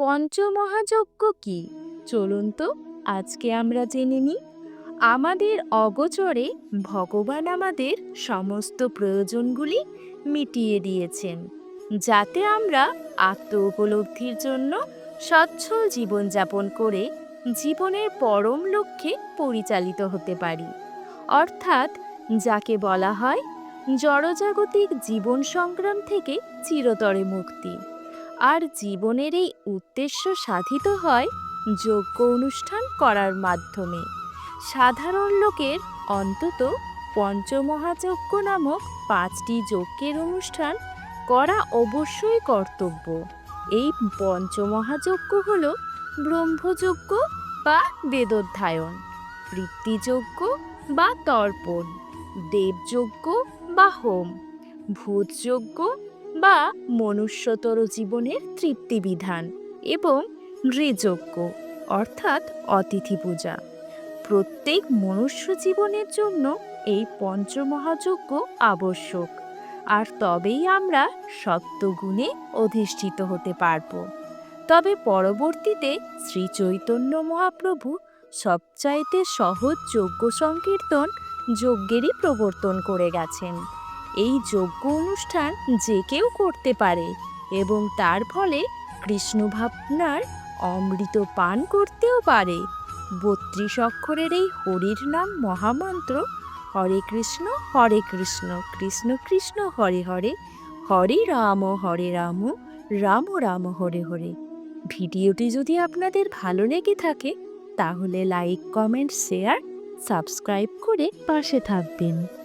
পঞ্চমহাযজ্ঞ কি? চলুন তো, আজকে আমরা জেনে নিই। আমাদের অগোচরে ভগবান আমাদের সমস্ত প্রয়োজনগুলি মিটিয়ে দিয়েছেন, যাতে আমরা আত্ম উপলব্ধির জন্য সচ্ছল জীবনযাপন করে জীবনের পরম লক্ষ্যে পরিচালিত হতে পারি। অর্থাৎ যাকে বলা হয় জড়জাগতিক জীবন সংগ্রাম থেকে চিরতরে মুক্তি। আর জীবনের এই উদ্দেশ্য সাধিত হয় যজ্ঞ অনুষ্ঠান করার মাধ্যমে। সাধারণ লোকের অন্তত পঞ্চমহাযজ্ঞ নামক পাঁচটি যজ্ঞের অনুষ্ঠান করা অবশ্যই কর্তব্য। এই পঞ্চমহাযজ্ঞ হল ব্রহ্মযজ্ঞ বা বেদোধ্যায়ন বৃত্তিযজ্ঞ বা তর্পণ, দেবযজ্ঞ বা হোম, ভূতযজ্ঞ বা মনুষ্যতর জীবনের তৃপ্তিবিধান এবং নৃযজ্ঞ, অর্থাৎ অতিথি পূজা। প্রত্যেক মনুষ্য জীবনের জন্য এই পঞ্চমহাযজ্ঞ আবশ্যক। আর তবেই আমরা সত্যগুণে অধিষ্ঠিত হতে পারব। তবে পরবর্তীতে শ্রী চৈতন্য মহাপ্রভু সবচাইতে সহজ যজ্ঞ সংকীর্তন যজ্ঞেরই প্রবর্তন করে গেছেন। এই যজ্ঞ অনুষ্ঠান যে কেউ করতে পারে এবং তার ফলে কৃষ্ণ ভাবনার অমৃত পান করতেও পারে। বত্রিশ অক্ষরের এই হরির নাম মহামন্ত্র, হরে কৃষ্ণ হরে কৃষ্ণ কৃষ্ণ কৃষ্ণ, হরে হরে হরে রাম হরে রাম রাম রাম, হরে হরে। ভিডিওটি যদি আপনাদের ভালো লেগে থাকে, তাহলে লাইক, কমেন্ট, শেয়ার, সাবস্ক্রাইব করে পাশে থাকবেন।